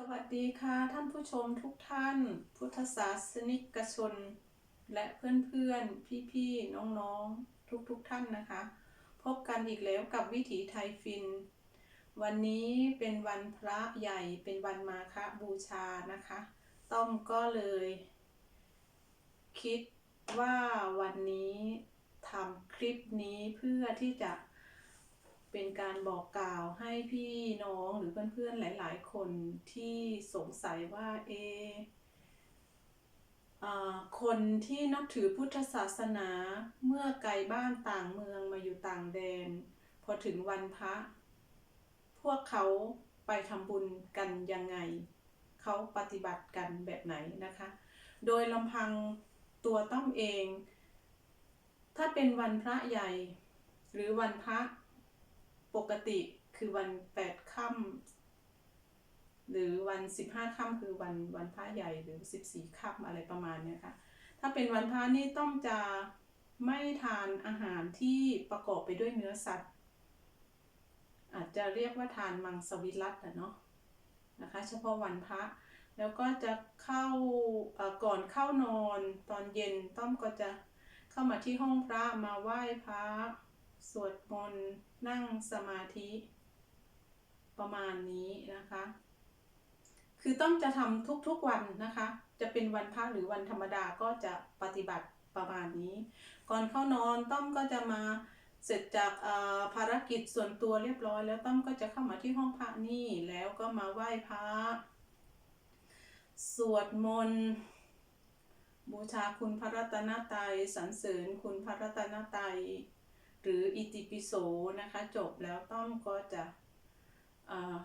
สวัสดีค่ะท่านผู้ชมทุกท่าน พุทธศาสนิกชน และเพื่อนๆ พี่ๆ น้องๆ ทุกๆท่านนะคะ พบกันอีกแล้วกับวิถีไทยฟิน วันนี้เป็นวันพระใหญ่เป็นวันมาฆบูชานะคะ ต้อมก็เลย คิดว่าวันนี้ทำคลิปนี้เพื่อที่จะ เป็นการบอกกล่าวให้พี่น้องหรือเพื่อนๆหลาย ๆ คนที่สงสัยว่าเออคนที่นับถือพุทธศาสนาเมื่อไกลบ้านต่างเมืองมาอยู่ต่างแดน พอถึงวันพระ พวกเขาไปทำบุญกันยังไง เขาปฏิบัติกันแบบไหนนะคะ โดยลำพังตัวต้อมเอง ถ้าเป็นวันพระใหญ่ หรือวันพระ ปกติคือวันแปดค่ำหรือวันสิบห้าค่ำคือวันวันพระใหญ่หรือสิบสี่ค่ำอะไรประมาณเนี้ยค่ะ ถ้าเป็นวันพระนี่ต้องจะไม่ทานอาหารที่ประกอบไปด้วยเนื้อสัตว์ อาจจะเรียกว่าทานมังสวิรัตนะเนาะนะคะ เฉพาะวันพระแล้วก็จะเข้าก่อนเข้านอนตอนเย็นต้อมก็จะเข้ามาที่ห้องพระมาไหว้พระ สวดมนต์นั่งสมาธิประมาณนี้นะคะ คือต้องจะทำทุกๆวันนะคะ จะเป็นวันพระหรือวันธรรมดาก็จะปฏิบัติประมาณนี้ ก่อนเข้านอนต้อมก็จะมาเสร็จจากภารกิจส่วนตัวเรียบร้อยแล้วต้อมก็จะเข้ามาที่ห้องพระนี่แล้วก็มาไหว้พระสวดมนต์บูชาคุณพระรัตนตรัยสรรเสริญคุณพระรัตนตรัย หรืออิติปิโสนะคะ จบแล้วต้อมก็จะอา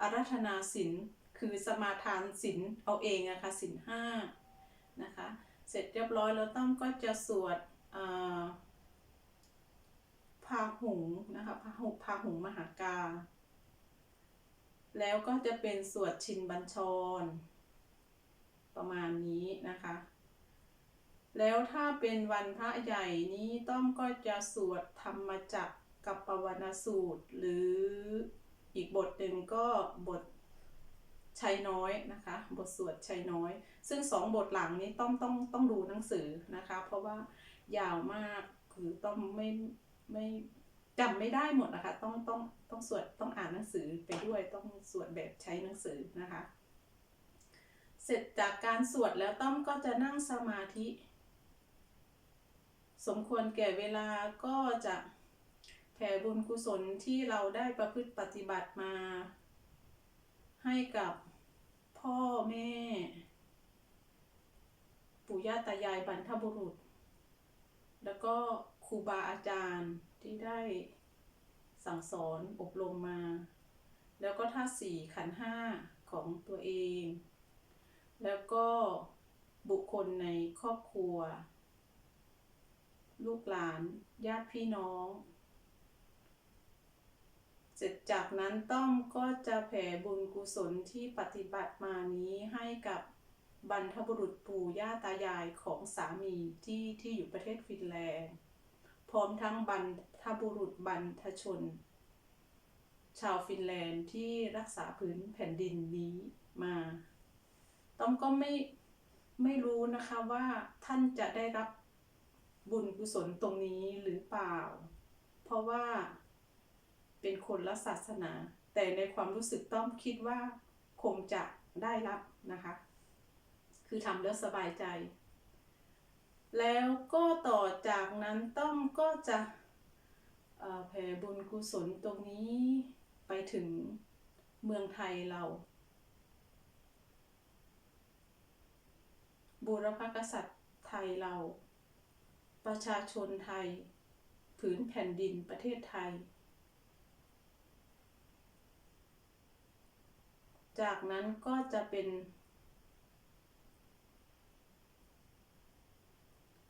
อารัธนาศีลคือสมาทานศีลเอาเองอะคะศีลห้านะคะ เสร็จเรียบร้อยแล้วต้อมก็จะสวดพาหุงนะคะพาหุพาหุงมหากา แล้วก็จะเป็นสวดชินบัญชร ประมาณนี้นะคะ แล้วถ้าเป็นวันพระใหญ่นี้ต้อมก็จะสวดธรรมจักรกับปวนาสูตร หรืออีกบทหนึ่งก็บทชัยน้อยนะคะ บทสวดชัยน้อย ซึ่งสองบทหลังนี้ต้องต้องต้องดูหนังสือนะคะ เพราะว่ายาวมากคือต้องไม่ไม่จำไม่ได้หมดนะคะ ต้องต้องต้องสวดต้องอ่านหนังสือไปด้วยต้องสวดแบบใช้หนังสือนะคะ เสร็จจากการสวดแล้วต้อมก็จะนั่งสมาธิ สมควรแก่เวลาก็จะแผ่บุญกุศลที่เราได้ประพฤติปฏิบัติมา ให้กับพ่อแม่ ปู่ย่าตายายบรรพบุรุษ แล้วก็ครูบาอาจารย์ที่ได้สั่งสอนอบรมมา แล้วก็ท่าสี่ขันห้าของตัวเอง แล้วก็บุคคลในครอบครัว ลูกหลาน ญาติพี่น้อง เสร็จจากนั้นต้อมก็จะแผ่บุญกุศลที่ปฏิบัติมานี้ให้กับบรรพบุรุษปู่ย่าตายายของสามีที่ที่อยู่ประเทศฟินแลนด์พร้อมทั้งบรรพบุรุษบรรพชน ชาวฟินแลนด์ที่รักษาพื้นแผ่นดินนี้มา ต้อมก็ไม่ไม่รู้นะคะว่าท่านจะได้รับ บุญกุศลตรงนี้หรือเปล่า เพราะว่าเป็นคนละศาสนา แต่ในความรู้สึกต้อมคิดว่าคงจะได้รับนะคะ คือทำแล้วสบายใจ แล้วก็ต่อจากนั้นต้อมก็จะแผ่บุญกุศลตรงนี้ไปถึงเมืองไทยเรา บูรพกษัตริย์ไทยเรา ประชาชนไทย ผืนแผ่นดินประเทศไทย จากนั้นก็จะเป็น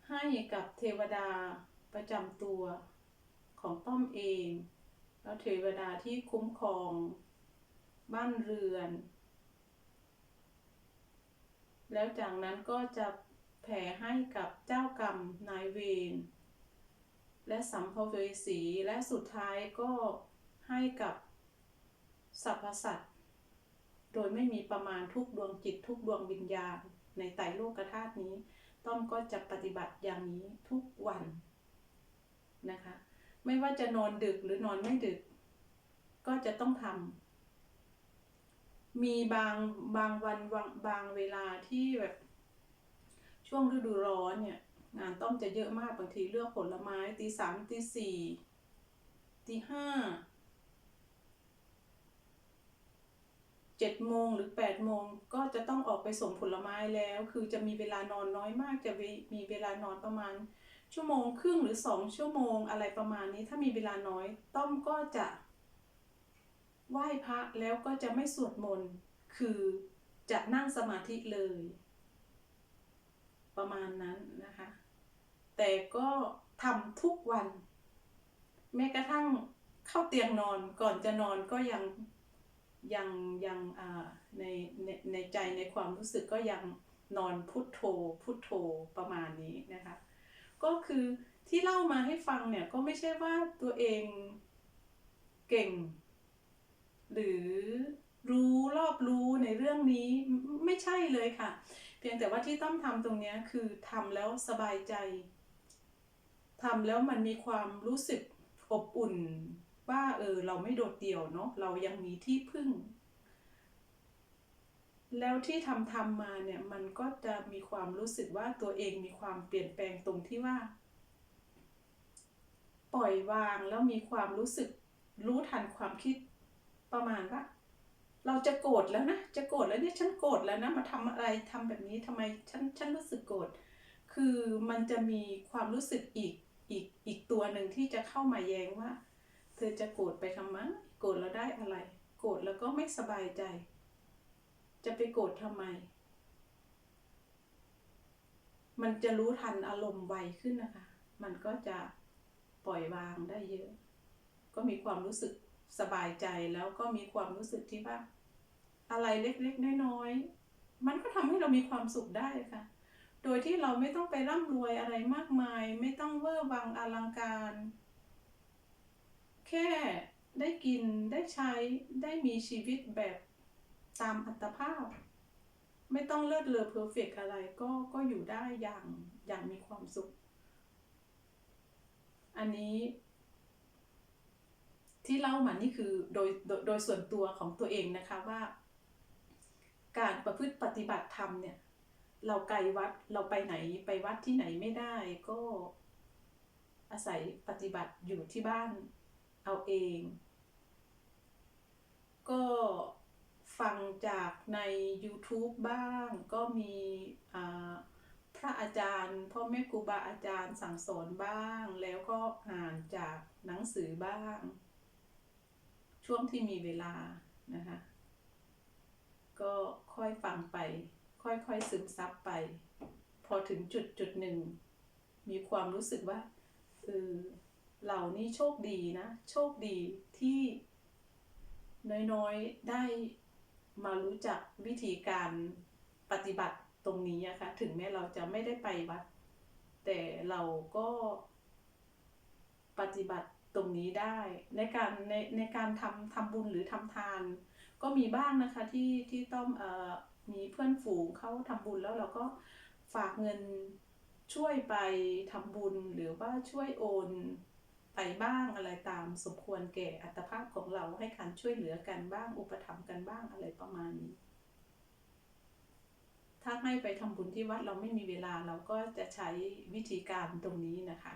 ให้กับเทวดาประจำตัวของต้อมเอง แล้วเทวดาที่คุ้มครอง บ้านเรือน แล้วจากนั้นก็จะ แผ่ให้กับเจ้ากรรมนายเวรและสัมภเวสีและสุดท้ายก็ให้กับสรรพสัตว์โดยไม่มีประมาณทุกดวงจิตทุกดวงวิญญาณ ในไตรโลกธาตุนี้ ต้อมก็จะปฏิบัติอย่างนี้ทุกวันนะคะ ไม่ว่าจะนอนดึกหรือนอนไม่ดึก ก็จะต้องทำมีบางบางวันบางบางเวลาที่แบบ ช่วงฤดูร้อนเนี่ยงานต้อมจะเยอะมากบางทีเลือกผลไม้ตีสามตีสี่ตีห้าเจ็ดโมงหรือแปดโมงก็จะต้องออกไปส่งผลไม้แล้ว คือจะมีเวลานอนน้อยมาก จะมีเวลานอนประมาณ ชั่วโมงครึ่งหรือสองชั่วโมงอะไรประมาณนี้ถ้ามีเวลาน้อย ต้อมก็จะไหว้พระแล้วก็จะไม่สวดมนต์คือจะนั่งสมาธิเลย ประมาณนั้นนะคะ แต่ก็ทำทุกวัน แม้กระทั่งเข้าเตียงนอนก่อนจะนอนก็ยังยังยังในในในใจในความรู้สึกก็ยังนอนพุทโธพุทโธประมาณนี้นะคะ ก็คือที่เล่ามาให้ฟังเนี่ยก็ไม่ใช่ว่าตัวเองเก่ง หรือรู้รอบรู้ในเรื่องนี้ไม่ใช่เลยค่ะ เพียงแต่ว่าที่ต้องทำตรงนี้คือทำแล้วสบายใจทำแล้วมันมีความรู้สึกอบอุ่น ว่าเออเราไม่โดดเดี่ยวเนาะเรายังมีที่พึ่ง แล้วที่ทำทำมาเนี่ยมันก็จะมีความรู้สึกว่าตัวเองมีความเปลี่ยนแปลงตรงที่ว่า ปล่อยวางแล้วมีความรู้สึกรู้ทันความคิดประมาณว่า เราจะโกรธแล้วนะ จะโกรธแล้วเนี่ยฉันโกรธแล้วนะ มาทำอะไรทำแบบนี้ทำไมฉันฉันรู้สึกโกรธ คือมันจะมีความรู้สึกอีกอีกอีกตัวหนึ่งที่จะเข้ามาแย้งว่า เธอจะโกรธไปทำไม โกรธแล้วได้อะไร โกรธแล้วก็ไม่สบายใจ จะไปโกรธทำไม มันจะรู้ทันอารมณ์ไวขึ้นนะคะ มันก็จะปล่อยวางได้เยอะ ก็มีความรู้สึก สบายใจแล้วก็มีความรู้สึกที่ว่า อะไรเล็กๆน้อยๆมันก็ทำให้เรามีความสุขได้ค่ะ โดยที่เราไม่ต้องไปร่ำรวยอะไรมากมาย ไม่ต้องเวอร์วังอลังการ แค่ได้กินได้ใช้ได้มีชีวิตแบบตามอัตภาพ ไม่ต้องเลิศเลอเพอร์เฟกอะไรก็ก็อยู่ได้อย่างอย่างมีความสุข อันนี้ ที่เล่ามานี่คือโดยโดยโดยส่วนตัวของตัวเองนะคะว่า การประพฤติปฏิบัติธรรมเนี่ย เราไกลวัดเราไปไหนไปวัดที่ไหนไม่ได้ก็อาศัยปฏิบัติอยู่ที่บ้านเอาเอง ก็ฟังจากใน YouTube บ้างก็มีพระอาจารย์ พ่อแม่ครูบาอาจารย์สั่งสอนบ้าง แล้วก็อ่านจากหนังสือบ้าง ช่วงที่มีเวลานะคะ ก็ค่อยฟังไป ค่อยๆซึมซับไป พอถึงจุดจุดหนึ่ง มีความรู้สึกว่าเออเรานี่โชคดีนะ โชคดีที่น้อยๆได้มารู้จักวิธีการปฏิบัติตรงนี้นะคะถึงแม้เราจะไม่ได้ไปวัด แต่เราก็ปฏิบัติ ตรงนี้ได้ ในการในในการทำทำบุญหรือทำทาน ก็มีบ้างนะคะที่ที่ต้องเอ่อมีเพื่อนฝูงเขาทำบุญแล้วเราก็ฝากเงินช่วยไปทำบุญหรือว่าช่วยโอนไปบ้างอะไรตามสมควรแก่อัตภาพของเราให้การช่วยเหลือกันบ้างอุปถัมภ์กันบ้างอะไรประมาณนี้ ถ้าให้ไปทำบุญที่วัดเราไม่มีเวลาเราก็จะใช้วิธีการตรงนี้นะคะ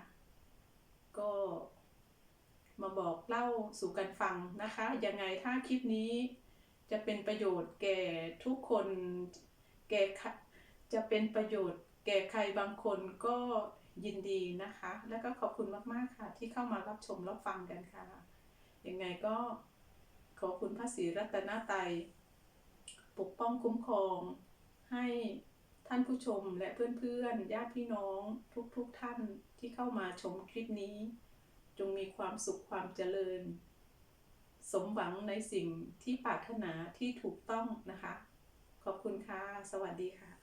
ก็ มาบอกเล่าสู่กันฟังนะคะ ยังไงถ้าคลิปนี้จะเป็นประโยชน์แก่ทุกคนแก่จะเป็นประโยชน์แก่ใครบางคนก็ยินดีนะคะ แล้วก็ขอบคุณมาก ๆ ค่ะ ที่เข้ามารับชมรับฟังกันค่ะ ยังไงก็ขอบคุณพระศรีรัตนตรัยปกป้องคุ้มครอง ให้ท่านผู้ชมและเพื่อนๆญาติพี่น้องทุกๆทท่านที่เข้ามาชมคลิปนี้ จงมีความสุขความเจริญ สมหวังในสิ่งที่ปรารถนาที่ถูกต้องนะคะ ขอบคุณค่ะ สวัสดีค่ะ